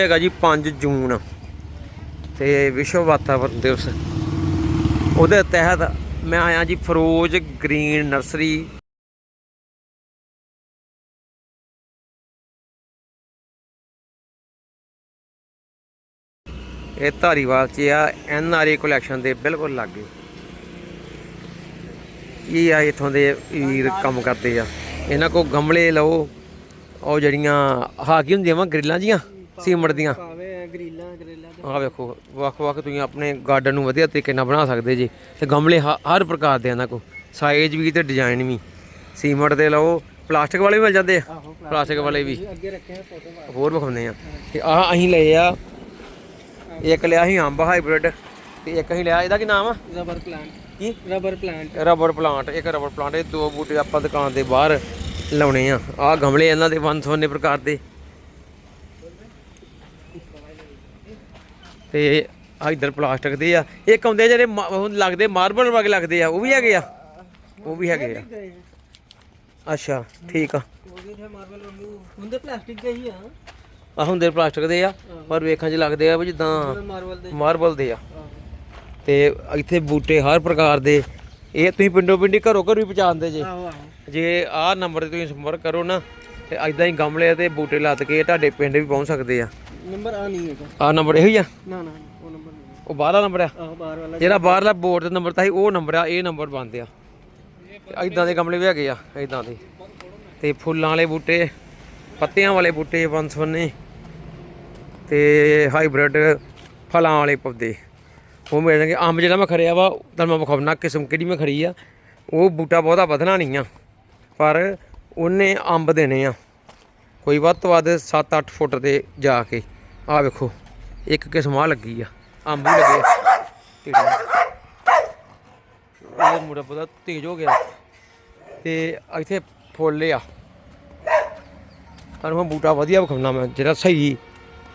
ਹੈਗਾ ਜੀ 5 ਜੂਨ ਤੇ ਵਿਸ਼ਵ ਵਾਤਾਵਰਣ ਦਿਵਸ। ਉਹਦੇ ਤਹਿਤ ਮੈਂ ਆਇਆ ਜੀ ਫਰੋਜ਼ ਗ੍ਰੀਨ ਨਰਸਰੀ। ਇਹ ਧਾਰੀਵਾਲ ਚ ਆ ਐਨ ਆਰ ਏ ਕਲੈਕਸ਼ਨ ਦੇ ਬਿਲਕੁਲ ਲਾਗੇ। ਇਹ ਆ ਇਥੋਂ ਦੇ ਵੀਰ ਕੰਮ ਕਰਦੇ ਆ। ਇਹਨਾਂ ਕੋ ਗਮਲੇ ਲਓ, ਉਹ ਜਿਹੜੀਆਂ ਹਾਕੀ ਹੁੰਦੀਆਂ ਵਾ, ਗ੍ਰਿਲਾਂ ਜੀਆਂ। ਸੀਮਟ ਦੀਆਂ। ਭਾਵੇਂ ਗਰੀਲਾਂ ਗਰੇਲਾਂ ਤੇ ਆਹ ਵੇਖੋ ਵੱਖ ਵੱਖ ਤੁਸੀਂ ਆਪਣੇ ਗਾਰਡਨ ਨੂੰ ਵਧੀਆ ਤਰੀਕੇ ਨਾਲ ਬਣਾ ਸਕਦੇ ਜੀ। ਤੇ ਗਮਲੇ ਹ- ਹਰ ਪ੍ਰਕਾਰ ਦੇ ਇਹਨਾਂ ਕੋ ਸਾਈਜ਼ ਵੀ ਤੇ ਡਿਜ਼ਾਈਨ ਵੀ। ਸੀਮਟ ਦੇ ਲਓ ਪਲਾਸਟਿਕ ਵਾਲੇ ਵੀ ਮਿਲ ਜਾਂਦੇ ਆ। ਆਹੋ ਪਲਾਸਟਿਕ ਵਾਲੇ ਵੀ। ਅੱਗੇ ਫੋਟੋ ਹੋਰ ਵਿਖਾਉਂਦੇ ਆ। ਤੇ ਆਹ ਅਸੀਂ ਲਏ ਆ ਇੱਕ ਲਿਆ ਸੀ ਅੰਬ ਹਾਈਬ੍ਰਿਡ। ਤੇ ਇੱਕ ਅਸੀਂ ਲਿਆ ਇਹਦਾ ਕੀ ਨਾਮ ਆ? Rubber plant. ਕੀ? Rubber plant. ਰਬਰ ਪਲਾਂਟ ਇੱਕ ਰਬਰ ਪਲਾਂਟ। ਇਹ ਦੋ ਬੂਟੇ ਆਪਾਂ ਦੁਕਾਨ ਦੇ ਬਾਹਰ ਲਾਉਣੇ ਆ। ਆਹ ਗਮਲੇ ਇਹਨਾਂ ਦੇ ਵੰਨ ਸਵੰਨੇ ਪ੍ਰਕਾਰ ਦੇ। ਤੇ ਆ ਇਧਰ ਪਲਾਸਟਿਕ ਦੇ ਆ। ਇੱਕ ਆਉਂਦੇ ਆ ਜਿਹੜੇ ਮਾ- ਲੱਗਦੇ, ਮਾਰਬਲ ਵਰਗੇ ਲੱਗਦੇ ਆ, ਉਹ ਵੀ ਹੈਗੇ ਆ? ਉਹ ਵੀ ਹੈਗੇ ਆ। ਅੱਛਾ, ਠੀਕ ਆ। ਹੁੰਦੇ ਪਲਾਸਟਿਕ ਦੇ ਹੀ ਆ ਆ ਹੁੰਦੇ ਪਲਾਸਟਿਕ ਦੇ ਆ, ਪਰ ਵੇਖਣ 'ਚ ਲੱਗਦੇ ਆ ਵੀ ਜਿੱਦਾਂ ਮਾਰਬਲ ਦੇ ਆ। ਤੇ ਇੱਥੇ ਬੂਟੇ ਹਰ ਪ੍ਰਕਾਰ ਦੇ। ਇਹ ਤੁਸੀਂ ਪਿੰਡੋਂ ਪਿੰਡੀ ਘਰੋਂ ਘਰ ਵੀ ਪਹੁੰਚਾਉਂਦੇ ਜੇ। ਜੇ ਆਹ ਨੰਬਰ ਤੇ ਤੁਸੀਂ ਸੰਪਰਕ ਕਰੋ ਨਾ, ਤੇ ਐਦਾਂ ਹੀ ਗਮਲੇ ਤੇ ਬੂਟੇ ਲੱਤ ਕੇ ਤੁਹਾਡੇ ਪਿੰਡ ਵੀ ਪਹੁੰਚ ਸਕਦੇ ਆ। ਨੰਬਰ ਆ ਨਹੀਂ ਹੈਗਾ। ਆਹ ਨੰਬਰ ਇਹੋ ਹੀ ਆ? ਨਾ ਨਾ ਉਹ ਨੰਬਰ ਨਹੀਂ ਉਹ ਬਾਹਰਲਾ ਨੰਬਰ ਆ? ਆਹੋ ਬਾਹਰ ਵਾਲਾ ਜਿਹੜਾ ਬਾਹਰਲਾ ਬੋਰਡ ਤੇ ਨੰਬਰ ਤਾਂ ਸੀ ਉਹ ਨੰਬਰ ਆ ਇਹ ਨੰਬਰ ਬੰਦ ਆ। ਐਦਾਂ ਦੇ ਗਮਲੇ ਵੀ ਹੈਗੇ ਆ ਐਦਾਂ ਦੇ। ਤੇ ਫੁੱਲਾਂ ਵਾਲੇ ਬੂਟੇ ਪੱਤਿਆਂ ਵਾਲੇ ਬੂਟੇ ਬੰਸਵੰਨੇ ਤੇ ਹਾਈਬ੍ਰਿਡ ਫਲਾਂ ਵਾਲੇ ਪੌਦੇ। ਉਹ ਮਿਲ ਜਾਣਗੇ ਅੰਬ ਜਿਹੜਾ ਮੈਂ ਖੜਿਆ ਵਾ ਤੁਹਾਨੂੰ ਮੈਂ ਵਿਖਾਉਣਾ ਕਿਸਮ ਕਿਹੜੀ ਮੈਂ ਖੜੀ ਆ। ਉਹ ਬੂਟਾ ਬਹੁਤਾ ਵਧਣਾ ਨਹੀਂ ਆ ਪਰ ਉਹਨੇ ਅੰਬ ਦੇਣੇ ਆ। ਕੋਈ ਵੱਧ ਤੋਂ ਵੱਧ 7-8 ਫੁੱਟ ਤੇ ਜਾ ਕੇ। ਆਹ ਵੇਖੋ, ਇੱਕ ਕਿਸਮ ਆ ਲੱਗੀ ਆ, ਅੰਬ ਵੀ ਲੱਗੇ ਆ। ਇਹ ਮੁੰਡਾ ਪਤਾ ਤੇਜ਼ ਹੋ ਗਿਆ। ਤੇ ਇੱਥੇ ਫੁੱਲ ਆ। ਤੁਹਾਨੂੰ ਮੈਂ ਬੂਟਾ ਵਧੀਆ ਵਿਖਾਉਣਾ ਮੈਂ, ਜਿਹੜਾ ਸਹੀ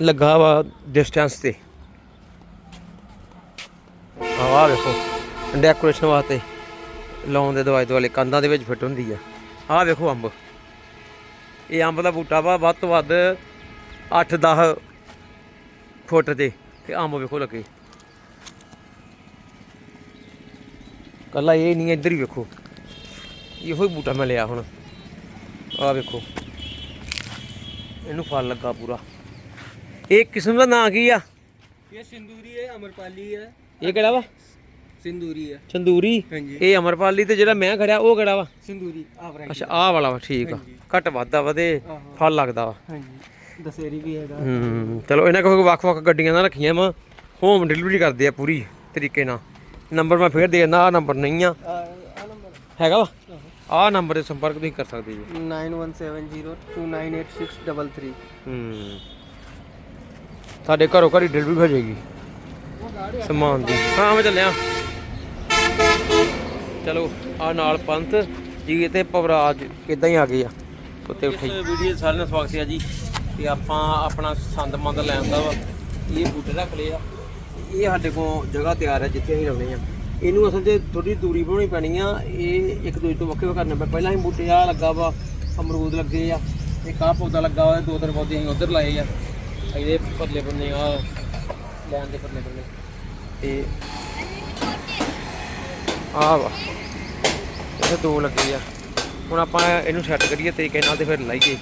ਲੱਗਾ ਵਾ ਡਿਸਟੈਂਸ ਤੇ। ਆਹ ਵੇਖੋ ਡੈਕੋਰੇਸ਼ਨ ਵਾਸਤੇ ਲਾਉਣ ਦੇ ਦਵਾਈ ਦੁਆਲੇ ਕੰਧਾਂ ਦੇ ਵਿੱਚ ਫਿੱਟ ਹੁੰਦੀ ਆ। ਆਹ ਵੇਖੋ ਅੰਬ। ਇਹ ਅੰਬ ਦਾ ਬੂਟਾ ਵਾ ਵੱਧ ਤੋਂ ਵੱਧ 8-10 ਫੁੱਟ ਤੇ ਤੇ ਅੰਬ ਵੇਖੋ ਲੱਗੇ। ਕੱਲਾ ਇਹ ਨਹੀਂ ਇੱਧਰ ਹੀ ਵੇਖੋ। ਇਹੋ ਹੀ ਬੂਟਾ ਮੈਂ ਲਿਆ ਹੁਣ। ਆਹ ਵੇਖੋ। ਇਹਨੂੰ ਫਲ ਲੱਗਾ ਪੂਰਾ। ਇਹ ਕਿਸਮ ਦਾ ਨਾਂ ਕੀ ਆ? ਇਹ ਸਿੰਦੂਰੀ ਹੈ ਅਮਰਪਾਲੀ ਹੈ। ਇਹ ਕਿਹੜਾ ਵਾ? ਸਿੰਦੂਰੀ ਹੈ। ਚੰਦੂਰੀ? ਹਾਂਜੀ। ਇਹ ਅਮਰਪਾਲੀ ਤੇ ਜਿਹੜਾ ਮੈਂ ਖੜਿਆ ਉਹ ਕਿਹੜਾ ਵਾ? ਸਿੰਦੂਰੀ ਆ ਵਰਾਇਟੀ ਅੱਛਾ ਆਹ ਵਾਲਾ ਵਾ ਠੀਕ ਆ। ਘੱਟ ਵੱਧਦਾ ਵਾ ਤੇ ਆਹੋ। ਫਲ ਲੱਗਦਾ ਵਾ। ਹਾਂਜੀ। ਦਸੇਰੀ ਵੀ ਹੈਗਾ। ਹੂੰ ਚਲੋ ਇਹਨਾਂ ਕੋਲ ਵੱਖ-ਵੱਖ ਗੱਡੀਆਂ ਨਾਲ ਰੱਖੀਆਂ ਵਾ ਹੋਮ ਡਿਲੀਵਰੀ ਕਰਦੇ ਆ ਪੂਰੀ ਤਰੀਕੇ ਨਾਲ। ਨੰਬਰ ਮੈਂ ਫੇਰ ਦੇ ਦਿੰਦਾ ਆਹ ਨੰਬਰ ਨਹੀਂ ਆ। ਆ ਆ ਨੰਬਰ ਹੈਗਾ ਵਾ? ਆਹ। ਨੰਬਰ ਤੇ ਸੰਪਰਕ ਤੁਸੀਂ ਕਰ ਸਕਦੇ ਜੀ। 9170298633 ਹੂੰ। ਸਾਡੇ ਘਰੋਂ ਘਰੀ ਡਿਲੀਵਰੀ ਹੋ ਜਾਏਗੀ। ਸਮਾਨ ਦੀ। ਹਾਂ ਮੈਂ ਚੱਲਿਆ। ਚਲੋ ਆ ਨਾਲ ਪੰਥ ਜੀ ਤੇ ਪਵਰਾਜ ਇਦਾਂ ਹੀ ਆ ਗਏ ਆ। ਉੱਤੇ ਉੱਠੇ। ਵੀਡੀਓ ਸਾਰਿਆਂ ਨੂੰ ਸਵਾਗਤ ਹੈ ਜੀ। ਤੇ ਆਪਾਂ ਆਪਣਾ ਸੰਦ ਮੰਦ ਲੈਣ ਦਾ ਵਾ। ਇਹ ਬੂਟੇ ਰੱਖ ਲਏ ਆ। ਇਹ ਸਾਡੇ ਕੋਲ ਜਗ੍ਹਾ ਤਿਆਰ ਹੈ ਜਿੱਥੇ ਅਸੀਂ ਲਾਉਣੇ ਆ। ਇਹਨੂੰ ਅਸਲ 'ਚ ਥੋੜੀ ਦੂਰੀ ਬਣਾਉਣੀ ਪੈਣੀ ਆ। ਇਹ ਇੱਕ ਦੂਜੇ ਤੋਂ ਵੱਖਰੇ ਕਰਨੇ ਪੈ ਪਹਿਲਾਂ ਅਸੀਂ ਬੂਟੇ ਆ ਲੱਗਾ ਵਾ, ਅਮਰੂਦ ਲੱਗੇ ਆ। ਇਹ ਆਹ ਪੌਦਾ ਲੱਗਾ ਵਾ ਦੋ ਤਿੰਨ ਪੌਦੇ ਅਸੀਂ ਉਧਰ ਲਾਏ ਆ। ਇਹਦੇ ਪਰਲੇ ਬੰਨੇ ਆ, ਲੈਣ ਦੇ ਪਰਲੇ ਬੰਨੇ। ਤੇ ਆ ਵਾ। ਇਹ ਦੋ ਲੱਗੇ ਆ। ਹੁਣ ਆਪਾਂ ਇਹਨੂੰ ਸੈੱਟ ਕਰੀਏ ਤੇ ਨਾਲ ਤੇ ਫਿਰ ਲਾਈਏ।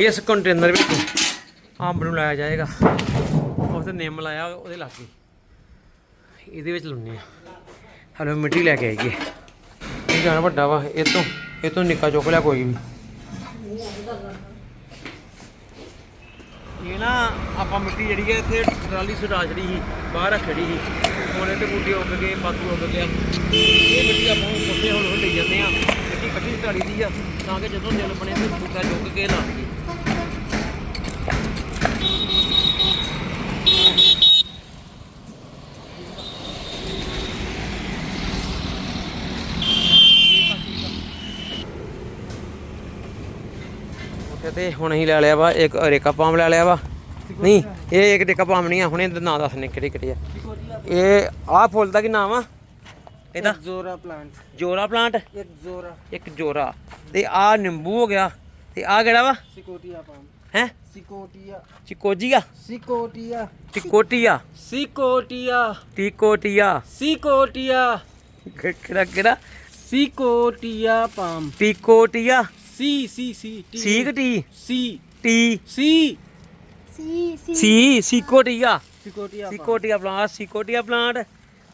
ਇਸ ਕੰਟੇਨਰ ਵਿੱਚ ਅੰਬ ਨੂੰ ਲਾਇਆ ਜਾਏਗਾ। ਉਸ ਤੇ ਨਿੰਮ ਲਾਇਆ ਉਹਦੇ ਲਾਗੇ। ਇਹਦੇ ਵਿੱਚ ਲਾਉਣੀ ਆ। ਹਲੋ, ਮਿੱਟੀ ਲੈ ਕੇ ਆਈਏ। ਇਹ ਜਾਣਾ ਵੱਡਾ ਵਾ, ਇਹ ਤੋਂ ਇਹ ਤੋਂ ਨਿੱਕਾ ਚੁੱਕ ਲਿਆ ਕੋਈ ਵੀ। ਇਹ ਨਾ ਆਪਾਂ ਮਿੱਟੀ ਜਿਹੜੀ ਹੈ ਇੱਥੇ ਟਰਾਲੀ ਸੁਟਾ ਛੜੀ ਸੀ, ਬਾਹਰ ਰੱਖ ਸੀ। ਹੁਣ ਇਹਦੇ ਬੂਟੇ ਉੱਗ ਗਏ ਬਾਤੂ ਉੱਗ ਗਿਆ। ਇਹ ਮਿੱਟੀ ਆਪਾਂ ਹੁਣ ਕੋਠੇ ਹੁਣ ਹੁਣ ਲਈ ਜਾਂਦੇ ਆ। ਮਿੱਟੀ ਕੱਢੀ ਢਾੜੀ ਦੀ ਆ, ਤਾਂ ਕਿ ਜਦੋਂ ਦਿਲ ਬਣੇ ਤੇ ਬੂਟਾ ਚੁੱਕ ਕੇ ਲਾ ਦਈਏ ਤੇ ਹੁਣ ਅਸੀਂ ਲੈ ਲਿਆ ਵਾ ਇੱਕ ਰੇਕਾ ਪਾਮ ਲੈ ਲਿਆ ਵਾ। ਨਹੀਂ ਇਹ ਇੱਕ ਰੇਕਾ ਪਾਮ ਨਹੀਂ ਆ ਹੁਣ ਇਹਦਾ ਨਾਂ ਦੱਸਨੇ ਕਿਹੜੇ ਕਿਹੜੇ ਆ। ਇਹ ਆ ਫੁੱਲ ਦਾ ਕੀ ਨਾਮ ਆ? ਇਹਦਾ? ਜ਼ੋਰਾ ਪਲਾਂਟ ਜ਼ੋਰਾ ਪਲਾਂਟ ਇੱਕ ਜ਼ੋਰਾ। ਇੱਕ ਜ਼ੋਰਾ। ਤੇ ਆ ਨਿੰਬੂ ਹੋ ਗਿਆ। ਤੇ ਆਹ ਕਿਹੜਾ ਵਾ? ਸਿਕੋਟੀਆ ਪਾਮ ਹੈ? ਸਿਕੋਟੀਆ। ਚਿਕੋਜੀਆ ਸਿਕੋਟੀਆ। ਚਿਕੋਟੀਆ ਸਿਕੋਟੀਆ। ਟਿਕੋਟੀਆ। ਸਿਕੋਟੀਆ। ਕਿਹੜਾ ਕਿਹੜਾ? ਸਿਕੋਟੀਆ ਪਾਮ ਟਿਕੋਟੀਆ। ਸੀ ਸੀ ਸੀ ਟੀ ਸੀ ਕਿ ਟੀ ਸੀ ਟੀ ਸੀ ਸੀ ਸੀ ਸੀ ਸੀਕੋਟੀਆ ਸਿਕੋਟੀਆ ਪਲਾਂਟ ਸੀਕੋਟੀਆ ਪਲਾਂਟ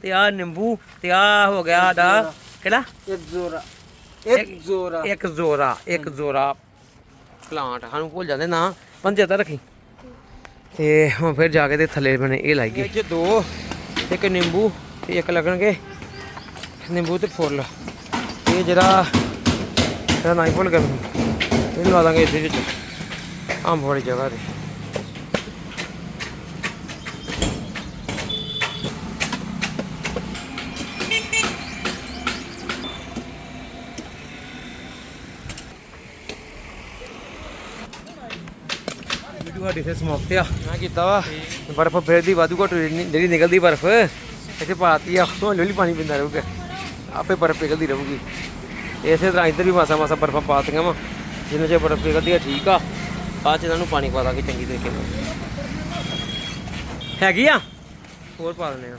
ਤੇ ਆ ਨਿੰਬੂ ਤੇ ਆ ਹੋ ਗਿਆ ਦਾ ਕਿਹੜਾ? ਇੱਕ ਜ਼ੋਰਾ। ਇੱਕ ਜ਼ੋਰਾ। ਇੱਕ ਜ਼ੋਰਾ ਇੱਕ ਜ਼ੋਰਾ ਪਲਾਂਟ ਸਾਨੂੰ ਭੁੱਲ ਜਾਂਦੇ ਨਾ। 75 ਰੱਖੀ। ਤੇ ਹੁਣ ਫਿਰ ਜਾ ਕੇ ਤੇ ਥੱਲੇ ਬਣੇ ਇਹ ਲਾਈ ਗਏ ਇਹ ਦੋ ਇੱਕ ਨਿੰਬੂ ਤੇ ਇੱਕ ਲੱਗਣਗੇ। ਨਿੰਬੂ ਤੇ ਫੁੱਲ। ਇਹ ਜਿਹੜਾ ਇਹਦਾ ਨਾਂ ਹੀ ਭੁੱਲ ਗਿਆ ਮੈਨੂੰ। ਇਹ ਲਵਾ ਦਾਂਗੇ ਇਹਦੇ ਵਿੱਚ। ਅੰਬ ਵਾਲੀ ਜਗ੍ਹਾ ਤੇ। ਵੀਡੀਓ ਸਾਡੀ ਤੇ ਸਮਾਪਤ ਆ। ਮੈਂ ਕੀਤਾ ਵਾ। ਬਰਫ਼ ਫਿਰ ਦੀ ਵਾਧੂ ਘਟ ਜਿਹੜੀ ਨਿਕਲਦੀ ਬਰਫ਼। ਇੱਥੇ ਪਾਤੀ ਆ। ਹੌਲੀ ਹੌਲੀ ਪਾਣੀ ਪੀਂਦਾ ਰਹੂਗਾ। ਆਪੇ ਬਰਫ਼ ਪਿਘਲਦੀ ਰਹੂਗੀ। ਇਸੇ ਤਰ੍ਹਾਂ ਇੱਧਰ ਵੀ ਮਾਸਾ ਮਾਸਾ ਬਰਫ਼ਾਂ ਪਾਤੀਆਂ ਵਾ। ਜਿੰਨੇ ਚਿਰ ਬਰਫ਼ ਪਿਘਲਦੀ ਆ, ਠੀਕ ਆ। ਬਾਅਦ ਚ ਇਹਨਾਂ ਨੂੰ ਪਾਣੀ ਪਾ ਦਾਂਗੇ ਚੰਗੀ ਤਰੀਕੇ ਨਾਲ। ਹੈਗੀ ਆ? ਹੋਰ ਪਾ ਦਿੰਦੇ ਆ।